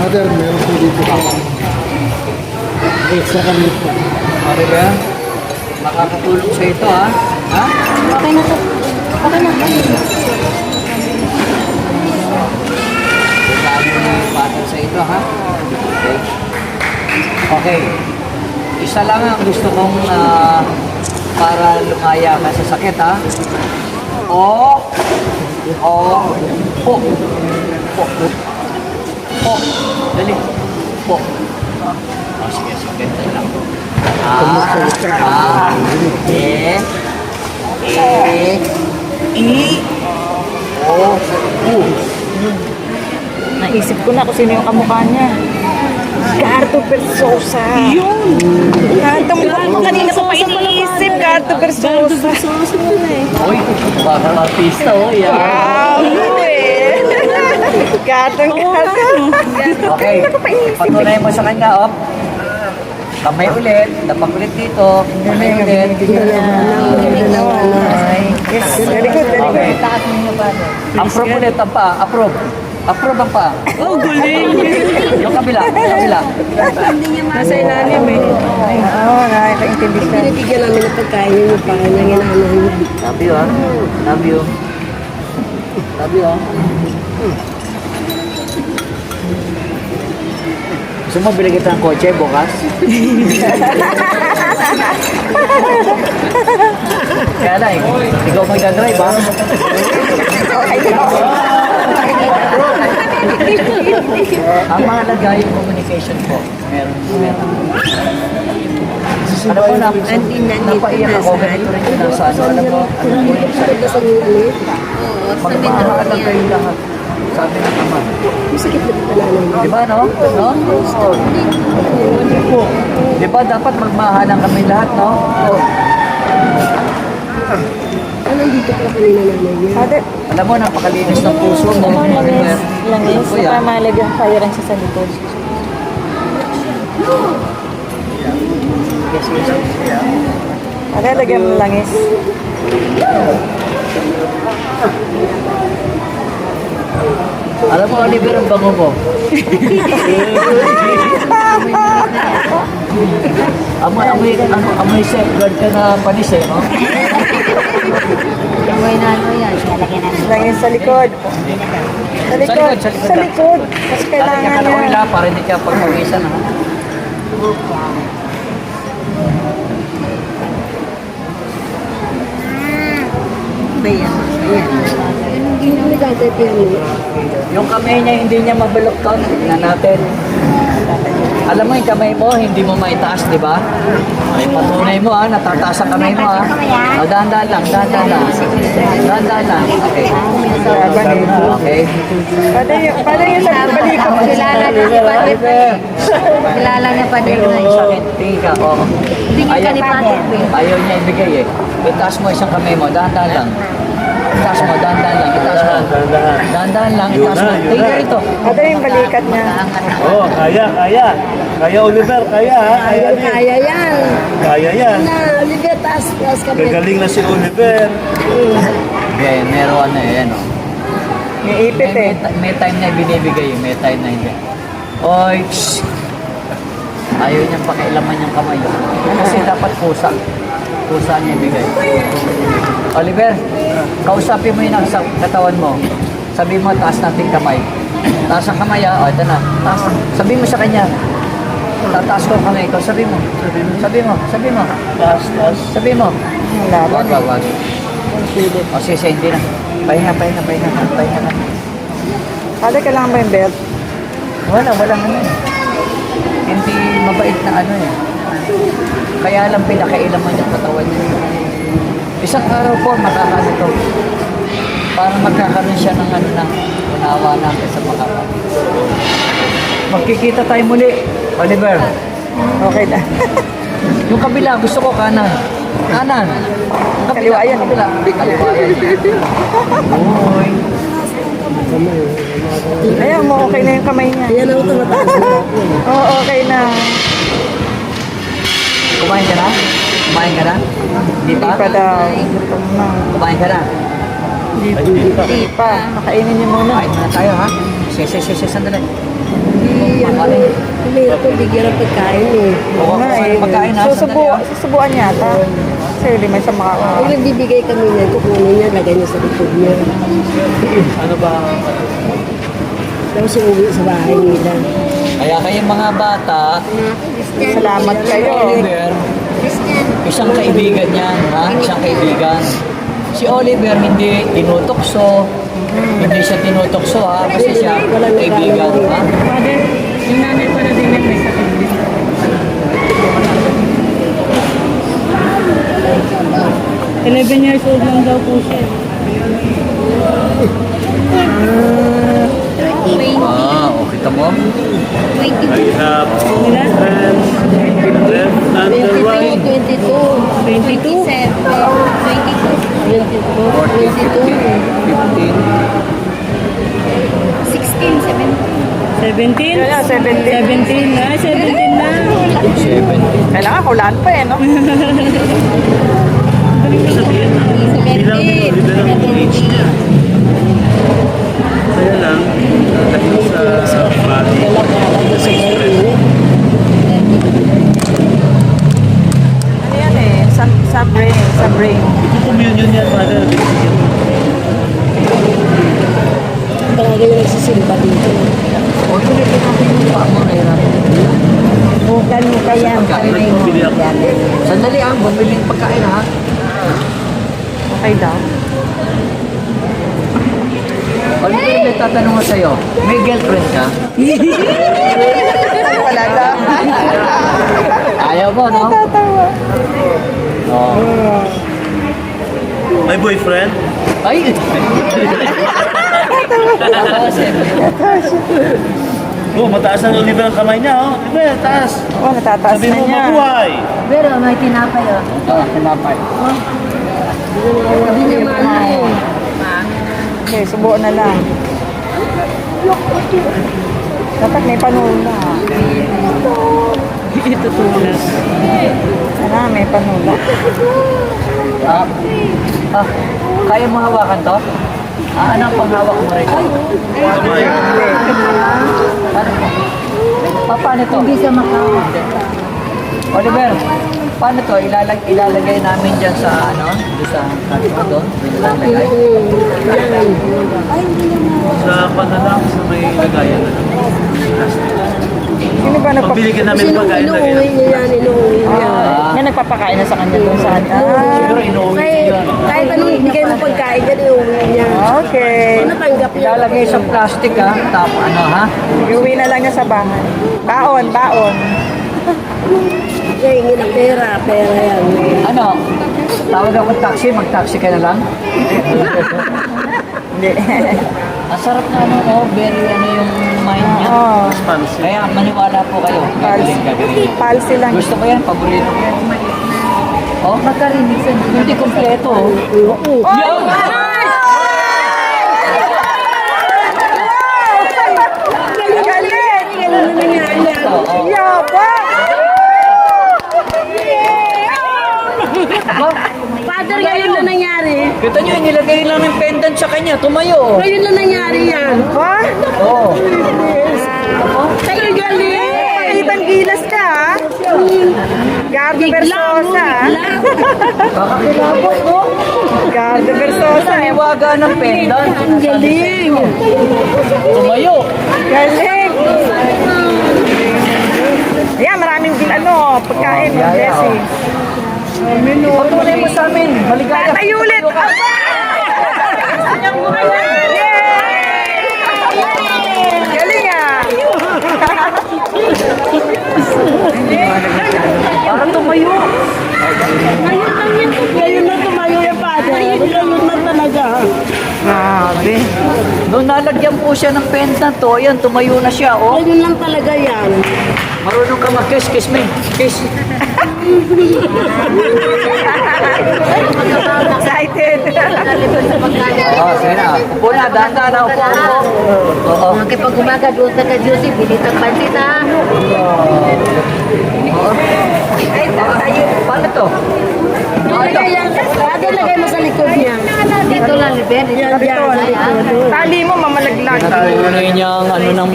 Mother, meron po dito. Extra kami po. Okay ba? Makakatulong sa ito ha? Ha? Okay na to. Okay na. Lalo na yung bata sa ito ha? Okay. Okay. Isa lang ang gusto kong ah, para lumaya ka sa sakit ha? O. O. Po. Po. Po. Dali. Po. O, sige, sige. Dali lang. Ah. Ah. E. E. I. O. U. Naisip ko na kung sino yung kamukha niya. Gardo Persosa. Yun! Gardo Kanina ko pa iniisip. Gardo Persosa. Uy, parang artista oh. Yan. Gardo, gardo. Okay, patunay mo sa kanya, oh. Kamay ulit, dapat ulit dito. Kamay ulit. Yes, very good, very good. Approve ulit ang pa. Approve. Approve ang pa. Oh, galing. Yung kabila, yung kabila. Nasa ilalim eh. Oo, nakakaintindi siya. Binibigyan namin ng pagkain yung parang nanginaanan. Love you, ah. Love you. Love you, ah. Gusto mo bili kita ng kotse bukas? Kaya lang, eh, ikaw magdadrive, ha? Ang mahalaga yung communication po. Meron, meron. Ano po, nap na napaiyak ako, ganito rin yung nasa ano, alam mo, alam mo yung salita. Sa yung ano? Oo, sa Magmahal lang niya. kayo lahat. Sabi ng ama. Masakit na pala naman. Di ba, no? No? Di ba, dapat magmahalan kami lahat, no? Ah, nandito pala kanina nanay niya. Father, Alam mo, napakalinis ng puso mo. ano ang langis? Langis? Kuya. Para mahalagang firean siya sa likod. Para lagyan mo langis. Alam mo, Oliver, ang bango mo. amoy, amoy, ano, amoy safeguard ka na panis eh, no? Amoy na ano yan. Langis sa likod. Sa likod. Sa likod, sa likod. Sa likod. Kasi Dati niya kailangan kalawin niya. lang para hindi ka pagpawisan, ha? Na yan. Yung kamay niya, hindi niya mabalokton. Tingnan natin. Alam mo, yung kamay mo, hindi mo maitaas, di ba? Ay, patunay mo, ha? Natataas ang kamay mo, ha? O, dahan-dahan lang, dahan-dahan lang. Dahan-dahan lang. Okay. Okay. Pwede yung, pwede yung sa balikod. Kilala niya Padre. Oliver! Kilala niya Padre. Oo, tingin ka, oo. Bigyan ka ni Padre. Ayaw niya ibigay eh. Itaas mo isang kamay mo, dahan-dahan lang. Itaas mo, dahan-dahan lang, Dahan-dahan lang, itaas mo. Tingin ka rito. Pwede yung balikat niya. Oh, kaya, kaya. Kaya Oliver, kaya ha. Kaya din. Kaya yan. Kaya yan. Na, Olivia, taas, taas kami. Gagaling na si Oliver. Okay, meron na eh, ano. May ipit eh. may, may time na binibigay, may time na hindi. Oy, shh. Ayaw niyang pakialaman yung kamay. Kasi dapat pusa. Pusa niya ibigay. Oliver, kausapin mo yung nasa katawan mo. Sabi mo, taas natin kamay. Taas ang kamay, ah. O, ito na. Taas. Sabi mo sa kanya. Tataas ko ang kamay ko. Sabi mo. Sabi mo. Sabi mo. Taas, taas. Sabi mo. Wag, wag, wag. O, sige, sige, hindi na. Pahinga, pahinga, pahinga, pahinga na. Pwede kailangan ba yung belt? Wala, walang ano eh. Hindi mabait na ano eh. Kaya lang pinakailaman yung katawan niya. Isang araw po, makakaano to. Para magkakaroon siya ng ano na unawa natin sa mga kapatid. Magkikita tayo muli, Oliver. Okay na. Yung kabila, gusto ko kanan. Kanan. Yung Kaliwa yan. Kabila. Kaliwa yan. Uy. Ayaw mo, okay na yung kamay niya. Yan ang tumataas. Oo, okay na. Kumain ka na? Kumain ka na? Hindi pa? Hindi pa daw. Na. Kumain ka na? Hindi pa. Hindi pa. Niyo muna. Kain muna tayo ha. Sige, sige, sige, sandali. Makain. Mayroon ko bigyan ng pagkain eh. Oo, eh. pagkain ha. Susubu, susubuan yata. Kasi lima siya maka... Pag nagbibigay kami niya, kukunin niya, lagay niya sa likod niya. Ano ba? Tapos uuwi sa bahay nila. Kaya kayong mga bata, Salamat kayo. Isang kaibigan niyan, ha? Isang kaibigan. Si Oliver hindi tinutokso, hindi siya tinutokso ha, kasi siya kaibigan, ha? Father, yung nanay pa na din yung may sakit din. Eleven years old lang daw po siya. Ah, oh, kita mo? I have friends, left under 22, right. 22. 22? 22. 22. 15, 17? Yeah, 17. 17 na, 17 na. 17. Kailangan kulaan pa eh, no? Kaya lang, dahil sa stress. Ano yan eh? Sa, sa brain, sa brain. Ito communion yan, mother. Palagi yung nagsisimba dito. O, ito rin natin yung pa mo, Naira. Kaya ang Pagkain. mo. Ako. Sandali ah, bumili ng pagkain ha. Okay daw. Oliver, may tatanong ko sa'yo, may girlfriend ka? Wala daw. Ayaw mo, no? Tatawa. Oh. My boyfriend? Ay! Tatawa siya. Oh, mataas ang Oliver ang kamay niya, oh. Oliver, taas. Oh, natataas Sabi na mo, niya. mabuhay. Pero may tinapay oh. Ah, tinapay. Hindi naman ano. Okay, subuan na lang. Dapat may panula. Ito tulas. Sana may panula. Ah, ah, kaya mo hawakan to? Ah, anong panghawak mo rito? Kamay. Paano to? Hindi siya makawa. Oliver, paano to? Ilalag, ilalagay namin dyan sa ano? Sa kanto doon? Ilalagay? Sa panalang, sa may lagayan. Sino ba nagpap... Pagbili ka namin pagkain, lagay inuwi niya yan, inuwi niya. Ah, Yan nagpapakain na sa kanya doon sa... Ah, Siguro inuwi Kahit, kahit anong ibigay mo pagkain dyan, iuwi niya. okay. Natanggap niya. ilalagay sa plastic ha? Tap, ano ha? Iuwi na lang niya sa bahay. Baon, baon. Siya hingi ng pera, pera yan. Ano? Tawag ako taxi, mag-taxi ka na lang? Hindi. Ang sarap na ano, oh, very ano yung mind niya. Oo. Kaya maniwala po kayo. Gagaling, gagaling. Palsi lang. Gusto ko yan, paborito ko yan. Oh, magkarinig sa Hindi kompleto. oh. Oo. Yabang! Father, ngayon na nangyari. Kita nyo, nilagay nila ng pendant sa kanya. Tumayo. Ngayon na nangyari yan. Ha? Oo. Ay, galing! Pakitang gilas Gardo Versosa. Kakakilabot, no? Gardo Versosa. Iwaga ng pendant. Ang galing! Tumayo. Galing! Ayan, maraming ano, pagkain, Oh, blessing. Pagtunay mo sa amin. Maligaya. Ay, ulit! Galing ah! Para tumayo. Ngayon na tumayo yung father. Ngayon na talaga. Grabe. Noong nalagyan po siya ng pendant, to, ayan, tumayo na siya, oh. Ngayon lang talaga yan. Marunong ka mag-kiss, kiss me. Kiss. Excited. Oo, sige na. Upo na, dahan-dahan na, upo, upo. Oo. Mga pag umaga doon ka Diyos, binitang pansit ha. Paano to? Lagay yan. Father, lagay mo sa likod niya. Dito lang, Liben. Yan, Ito, yan. tali mo, mamalaglag. Natunay niyang ano ng